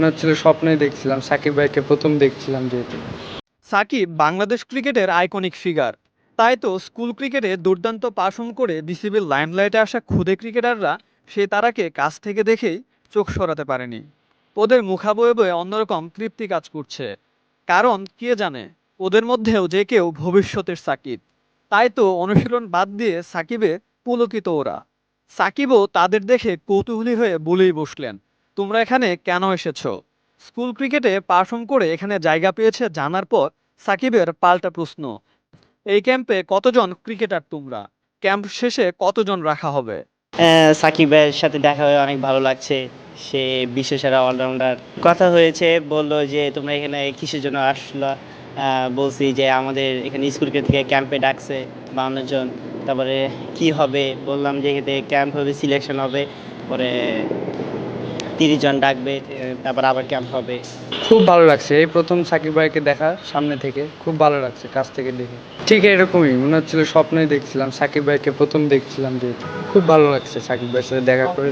মনে হচ্ছিল স্বপ্নই দেখছিলাম, সাকিব ভাইকে প্রথম দেখছিলাম যেহেতু। সাকিব বাংলাদেশ ক্রিকেটের আইকনিক ফিগার। তাই তো স্কুল ক্রিকেটে দুর্দান্ত পারফর্ম করে বিসিবির লাইমলাইটে আসা খুদে ক্রিকেটাররা সে তারাকে কাছ থেকে দেখেই চোখ সরাতে পারেনি। ওদের মুখাবয়ে বয়ে অন্যরকম তৃপ্তি কাজ করছে। কারণ কে জানে, ওদের মধ্যেও যে কেউ ভবিষ্যতের সাকিব। তাই তো অনুশীলন বাদ দিয়ে সাকিবে পুলকিত ওরা। সাকিবও তাদের দেখে কৌতূহলী হয়ে বলেই বসলেন। তোমরা এখানে কেন এসেছ? স্কুল ক্রিকেটে পারফর্ম করে এখানে জায়গা পেয়েছে জানার পর সাকিবের পাল্টা প্রশ্ন। এই ক্যাম্পে কতজন ক্রিকেটার তোমরা? ক্যাম্প শেষে কতজন রাখা হবে? সাকিবের সাথে দেখা হয়ে অনেক ভালো লাগছে। সে বিশ্বসেরা অলরাউন্ডার। কথা হয়েছে, বলল যে, তোমরা এখানে কিসের জন্য আসলো? বলছি যে, আমাদের এখানে স্কুল থেকে ক্যাম্পে ডাকছে বাউন্ন জন। তারপরে কি হবে? বললাম যে, এখানে ক্যাম্প হবে, সিলেকশন হবে। পরে তিরিশ জন ডাকবে তারপর আবার ক্যাম্প হবে। খুব ভালো লাগছে। এই প্রথম সাকিব ভাইকে দেখা সামনে থেকে খুব ভালো লাগছে কাছ থেকে দেখে। ঠিক এরকমই মনে হচ্ছিল স্বপ্নই দেখছিলাম সাকিব ভাইকে প্রথম দেখছিলাম যেহেতু খুব ভালো লাগছে সাকিব ভাইয়ের সাথে দেখা করে।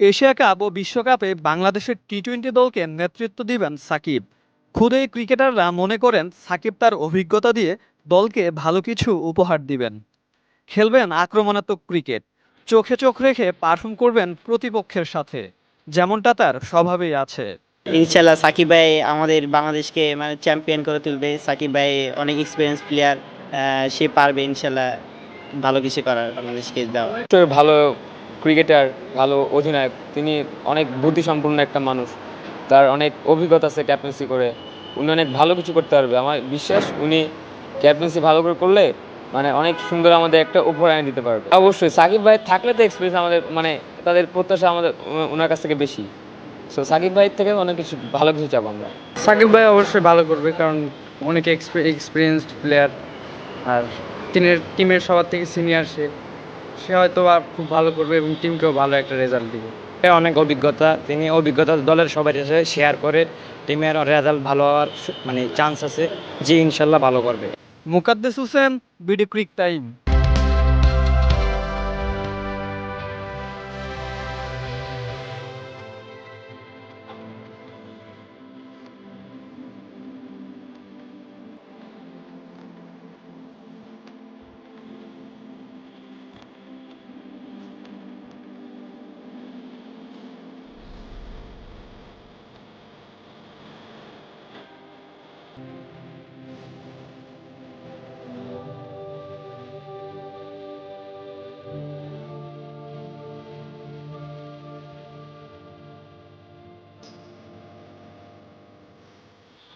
এশিয়া কাপ ও বিশ্বকাপে বাংলাদেশের টি টোয়েন্টি দলকে নেতৃত্ব দিবেন সাকিব। খুদ এই ক্রিকেটাররা মনে করেন সাকিব তার অভিজ্ঞতা দিয়ে দলকে ভালো কিছু উপহার দিবেন। খেলবেন আক্রমণাত্মক ক্রিকেট। চোখে চোখ রেখে পারফর্ম করবেন প্রতিপক্ষের সাথে। যেমনটা তার স্বভাবেই আছে। ইনশাল্লাহ সাকিব ভাই আমাদের বাংলাদেশকে মানে চ্যাম্পিয়ন করে তুলবে। সাকিব ভাই অনেক এক্সপিরিয়েন্স প্লেয়ার সে পারবে ইনশাল্লাহ ভালো কিছু করার বাংলাদেশকে দেওয়া। ভালো ক্রিকেটার ভালো অধিনায়ক তিনি অনেক বুদ্ধিসম্পন্ন একটা মানুষ। তার অনেক অভিজ্ঞতা আছে ক্যাপ্টেন্সি করে। উনি অনেক ভালো কিছু করতে পারবে। আমার বিশ্বাস উনি ক্যাপ্টেন্সি ভালো করে করলে মানে অনেক সুন্দর আমাদের একটা উপহার এনে দিতে পারবে। অবশ্যই সাকিব ভাই থাকলে তো এক্সপিরিয়েন্স আমাদের মানে তাদের প্রত্যাশা আমাদের ওনার কাছ থেকে বেশি। সো সাকিব ভাইয়ের থেকে অনেক কিছু ভালো কিছু চাবো আমরা। সাকিব ভাই অবশ্যই ভালো করবে কারণ অনেক এক্সপিরিয়েন্সড প্লেয়ার আর টিমের টিমের সবার থেকে সিনিয়র সে। সে হয়তো আর খুব ভালো করবে এবং টিমকেও ভালো একটা রেজাল্ট দিবে। অনেক অভিজ্ঞতা তিনি অভিজ্ঞতা দলের সবাই সাথে শেয়ার করে টিমের রেজাল্ট ভালো হওয়ার মানে চান্স আছে যে ইনশাল্লাহ ভালো করবে। Mukaddes Hossain BD crick time.